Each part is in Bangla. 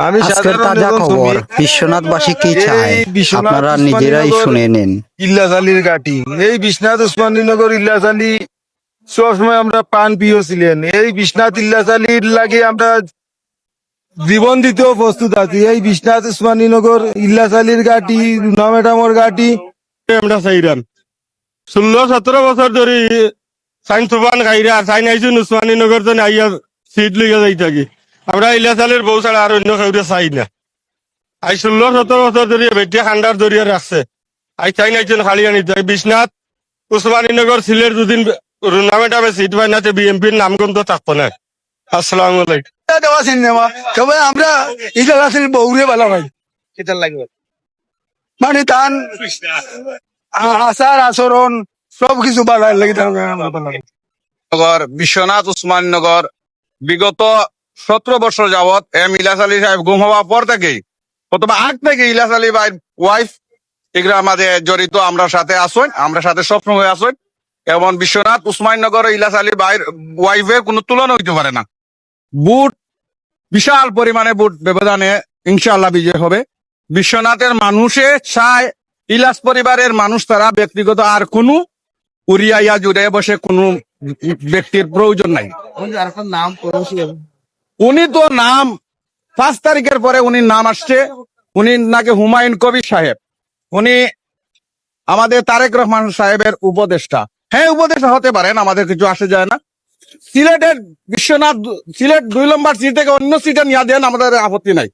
আমি আজকের তাজা খবর বিশ্বনাথবাসী কি এই চায়? বিশ্বনাথ আপনারা উসমানী নিজেরাই নগর শুনে নিন। আলীর গাটি এই বিশ্বনাথ উসমানীনগর ইল্লাস আলী সবসময় আমরা পান প্রিয় ছিলেন। এই বিশ্বনাথ ইল্লাস আলীর লাগে আমরা জীবন দিতেও প্রস্তুত আছি। এই বিশ্বনাথ উসমানীনগর ইল্লাস আলীর গাটি রুনা ম্যাডামর গাটি আমরা চাইরাম ষোলো সতেরো বছর ধরে সাইন সুবান খাইরা সাইন আইসুন উসমানী নগর তো আইয়া সিট লইয়া যাই থাকি আমরা ইলা সালের বউ ছাড়া আর অন্য কাউরে চাই না। আই ষোলো সতেরো বছর ধরে বেটিয়া খান্ডার দরিয়া রাখছে আই চাই নাইছেন খালি আনি যাই বিশ্বনাথ উসমানী নগর সিলের দুদিন রুনা ম্যাডামে সিট পাই না বিএমপির নামগন্ধ থাকব না আসসালামু আলাইকুম। দেওয়া সিনেমা তবে আমরা রাতের বউরে ভালো ভাই। মানে তান আচার আচরণ সব কিছু ভালো লাগে বিশ্বনাথ উসমান নগর বিগত সতেরো বছর যাবৎ এম ইলাস আলী সাহেব গুম হওয়ার পর থেকেই অথবা আগ থেকে ইলাস আলী ভাই ওয়াইফ এগুলো আমাদের জড়িত, আমরা সাথে আসুন আমরা সাথে সবসময় আসুন এবং বিশ্বনাথ উসমান নগর ইলাস আলী ভাইয়ের ওয়াইফের কোনো তুলনা হইতে পারে না। বুট, বিশাল পরিমাণে বুট ব্যবধানে ইনশাআল্লাহ বিজয় হবে। বিশ্বনাথের মানুষে চায় ইলাস পরিবারের মানুষ তারা ব্যক্তিগত আর কোনো উড়িয়াইয়া জুড়ে বসে কোনো ব্যক্তির প্রয়োজন নাই। উনি তো নাম, পাঁচ তারিখের পরে উনি নাম আসছে। উনি নাকি হুমায়ুন কবির সাহেব। উনি আমাদের তারেক রহমান সাহেবের উপদেষ্টা। হ্যাঁ উপদেষ্টা হতে পারেন, আমাদের কিছু আসে যায় না। সিলেটের বিশ্বনাথ, সিলেট দুই নম্বর সিট থেকে অন্য সিটে নিয়ে দেন আমাদের আপত্তি নাই।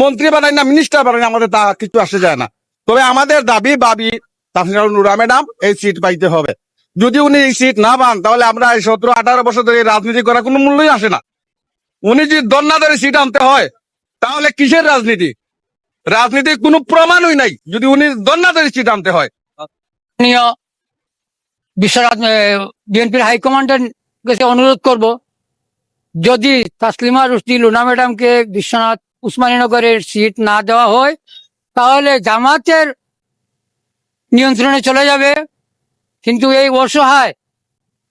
মন্ত্রী বানাই না মিনিস্টার বানাই আমাদের তা কিছু আসে যায় না। তবে আমাদের দাবি, বাবি তাহলে নুরা ম্যাডাম, এই সিট পাইতে হবে। যদি উনি এই সিট না পান, তাহলে আমরা এই সতেরো আঠারো বছর ধরে রাজনীতি করার কোনো মূল্যই আসে না। উনি যদি দন্না সিট আনতে হয়, তাহলে কিসের রাজনীতি? রাজনীতির কোনো প্রমাণই নাই যদি উনি দন্না সিট আনতে হয়। বিএনপির হাইকমান্ডের কাছে অনুরোধ করব, যদি তাসলিমা রুশদি লুনা ম্যাডামকে বিশ্বনাথ উসমানীনগরের সিট না দেওয়া হয়, তাহলে জামাতের নিয়ন্ত্রণে চলে যাবে। কিন্তু এই অসহায়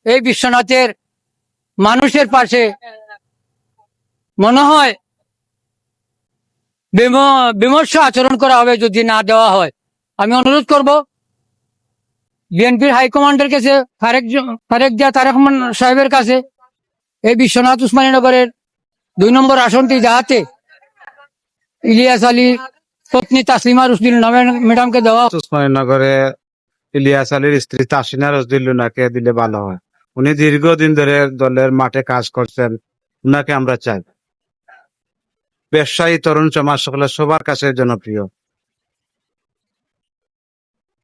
এই বিশ্বনাথের মানুষের পাশে মনে হয় বিমর্ষ আচরণ করা হবে যদি না দেওয়া হয়। আমি অনুরোধ করব, বিএনপির হাইকমান্ডের কাছে তারেক জ- জিয়া তারেক সাহেবের কাছে, এই বিশ্বনাথ উসমানীনগরের দুই নম্বর আসনটি যাহাতে ইলিয়াস আলী পত্নী তাসলিমা রুসদিন ম্যাডামকে দেওয়া উসমানীনগরে ইলিয়াস আলীর স্ত্রী তাসিনা রসদুল্লুনাকে দিলে ভালো হয়। উনি দীর্ঘদিন ধরে দলের মাঠে কাজ করছেন, উনাকে আমরা চাই। ব্যবসায়ী তরুণ সমাজ সকলের সবার কাছে জনপ্রিয়।